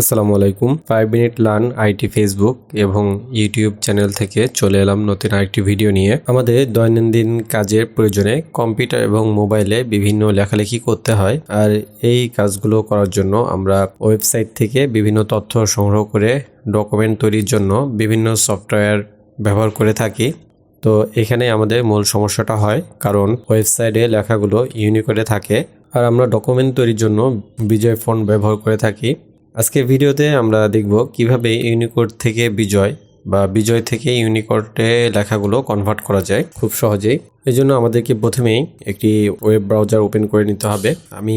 আসসালামু আলাইকুম। Five minute learn IT Facebook এবং ইউটিউব চ্যানেল থেকে চলে এলাম নতুন আরেকটি ভিডিও নিয়ে। আমাদের দৈনন্দিন কাজের প্রয়োজনে কম্পিউটার এবং মোবাইলে বিভিন্ন লেখালেখি করতে হয়। আর এই কাজগুলো করার জন্য আমরা ওয়েবসাইট থেকে বিভিন্ন তথ্য সংগ্রহ করে ডকুমেন্ট তৈরির জন্য বিভিন্ন সফটওয়্যার ব্যবহার করে থাকি। তো এখানে আমাদের মূল সমস্যাটা হয়, কারণ ওয়েবসাইটে লেখাগুলো ইউনিকোডে থাকে। আর আমরা ডকুমেন্ট তৈরির জন্য বিজয় ফোন ব্যবহার করে থাকি। আজকে ভিডিওতে আমরা দেখব কীভাবে ইউনিকোড থেকে বিজয় বা বিজয় থেকে ইউনিকোডে লেখাগুলো কনভার্ট করা যায়। খুব সহজেই এই জন্য আমাদেরকে প্রথমেই একটি ওয়েব ব্রাউজার ওপেন করে নিতে হবে। আমি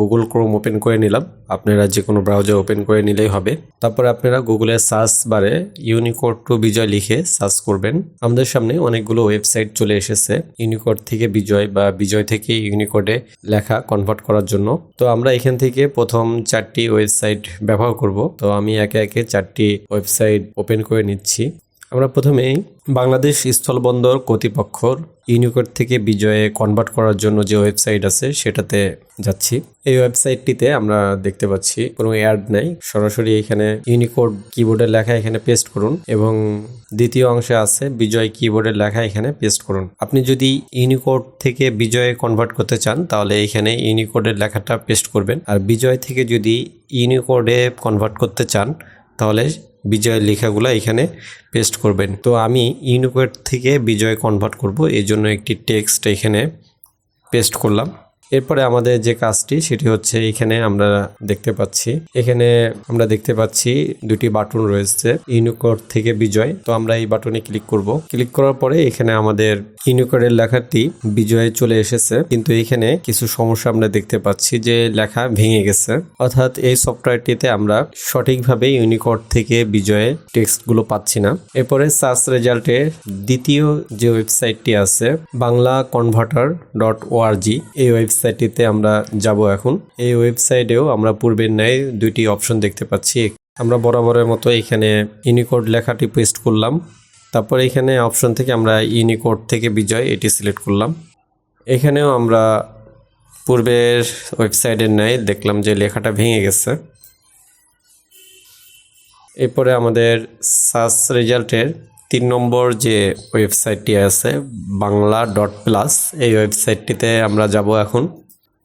গুগল ক্রোম ওপেন করে নিলাম। আপনারা যে কোনো ব্রাউজার ওপেন করে নিলেই হবে। তারপরে আপনারা গুগলের সার্চ বারে ইউনিকোড টু বিজয় লিখে সার্চ করবেন। আমাদের সামনে অনেকগুলো ওয়েবসাইট চলে এসেছে ইউনিকোড থেকে বিজয় বা বিজয় থেকে ইউনিকোডে লেখা কনভার্ট করার জন্য। তো আমরা এখান থেকে প্রথম চারটি ওয়েবসাইট ব্যবহার করব। তো আমি একে একে চারটি ওয়েবসাইট ওপেন করে নিচ্ছি। আমরা প্রথমেই বাংলাদেশ স্থলবন্দর কর্তৃপক্ষর ইউনিকোড থেকে বিজয়ে কনভার্ট করার জন্য যে ওয়েবসাইট আছে সেটাতে যাচ্ছি। এই ওয়েবসাইটটিতে আমরা দেখতে পাচ্ছি কোনো অ্যাড নাই। সরাসরি এখানে ইউনিকোড কিবোর্ডের লেখা এখানে পেস্ট করুন এবং দ্বিতীয় অংশে আছে বিজয় কিবোর্ডের লেখা এখানে পেস্ট করুন। আপনি যদি ইউনিকোড থেকে বিজয়ে কনভার্ট করতে চান, তাহলে এখানে ইউনিকোডের লেখাটা পেস্ট করবেন। আর বিজয় থেকে যদি ইউনিকোডে কনভার্ট করতে চান, তাহলে বিজয়ের লেখাগুলো এখানে পেস্ট করবেন। তো আমি ইউনিকোড থেকে বিজয় কনভার্ট করব এই জন্য একটি টেক্সট এখানে পেস্ট করলাম। এরপরে আমাদের যে কাজটি সেটি হচ্ছে এখানে আমরা দেখতে পাচ্ছি। এখানে আমরা দেখতে পাচ্ছি দুটি বাটন রয়েছে, ইউনিকোড থেকে বিজয়। তো আমরা এই বাটনে ক্লিক করব। ক্লিক করার পরে এখানে আমাদের ইউনিকোডের লেখাটি বিজয়ে চলে এসেছে। কিন্তু এখানে কিছু সমস্যা আমরা দেখতে পাচ্ছি যে লেখা ভেঙে গেছে। অর্থাৎ এই সফটওয়্যারটিতে আমরা সঠিকভাবে ইউনিকোড থেকে বিজয়ে টেক্সটগুলো পাচ্ছি না। এরপরে সার্চ রেজাল্টে দ্বিতীয় যে ওয়েবসাইটটি আছে, বাংলা কনভার্টার ডট ওআরজি এই ওয়েবসাইটটিতে আমরা যাব এখন। এই ওয়েবসাইটেও আমরা পূর্বের ন্যায় দুইটি অপশন দেখতে পাচ্ছি। আমরা বরাবরের মতো এখানে ইউনিকোড লেখাটি পেস্ট করলাম। তারপর এখানে অপশন থেকে আমরা ইউনিকোড থেকে বিজয় এটি সিলেক্ট করলাম। এখানেও আমরা পূর্বের ওয়েবসাইটের ন্যায় দেখলাম যে লেখাটা ভেঙে গেছে। এরপরে আমাদের সার্চ রেজাল্টের তিন নম্বর যে ওয়েবসাইটটি আছে বাংলা ডট প্লাস এই ওয়েবসাইটটিতে আমরা যাব এখন।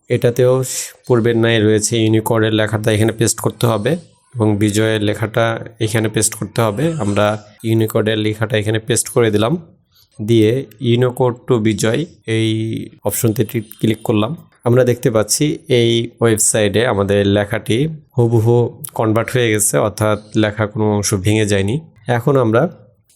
এটাতেও পূর্বের ন্যায় রয়েছে ইউনিকোডের লেখাটা এখানে পেস্ট করতে হবে এবং বিজয়ের লেখাটা এখানে পেস্ট করতে হবে। আমরা ইউনিকোডের লেখাটা এখানে পেস্ট করে দিলাম। দিয়ে ইউনিকোড টু বিজয় এই অপশনটি ক্লিক করলাম। আমরা দেখতে পাচ্ছি এই ওয়েবসাইটে আমাদের লেখাটি হুবহু কনভার্ট হয়ে গেছে, অর্থাৎ লেখা কোনো অংশ ভেঙে যায়নি। এখন আমরা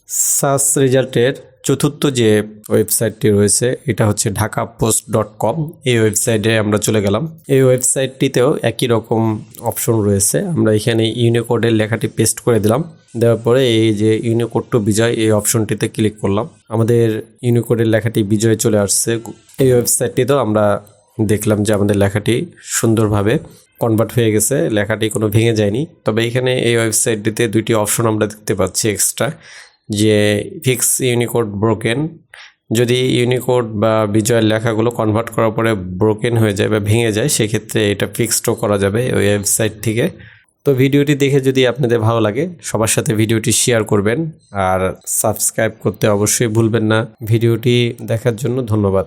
সার্চ রেজাল্টের চতুর্থ যে ওয়েবসাইটটি রয়েছে, এটা হচ্ছে ঢাকা পোস্ট ডট কম। এই ওয়েবসাইটে আমরা চলে গেলাম। এই ওয়েবসাইটটিতেও একই রকম অপশন রয়েছে। আমরা এখানে ইউনিকোডের লেখাটি পেস্ট করে দিলাম। দেওয়ার পরে এই যে ইউনিকোড টু বিজয়, এই অপশনটিতে ক্লিক করলাম। আমাদের ইউনিকোডের লেখাটি বিজয় চলে আসছে। এই ওয়েবসাইটটিতেও আমরা দেখলাম যে আমাদের লেখাটি সুন্দরভাবে কনভার্ট হয়ে গেছে। লেখাটি কোনো ভেঙে যায়নি। তবে এখানে এই ওয়েবসাইটটিতে দুইটি অপশন আমরা দেখতে পাচ্ছি এক্সট্রা যে ফিক্স ইউনিকোড ব্রোকেন যদি ইউনিকোড বা বিজয়ের লেখাগুলো কনভার্ট করার পরে ব্রোকেন হয়ে যায় বা ভেঙে যায়, সেক্ষেত্রে এটা ফিক্সডও করা যাবে ওই ওয়েবসাইট থেকে। তো ভিডিওটি দেখে যদি আপনাদের ভালো লাগে, সবার সাথে ভিডিওটি শেয়ার করবেন আর সাবস্ক্রাইব করতে অবশ্যই ভুলবেন না। ভিডিওটি দেখার জন্য ধন্যবাদ।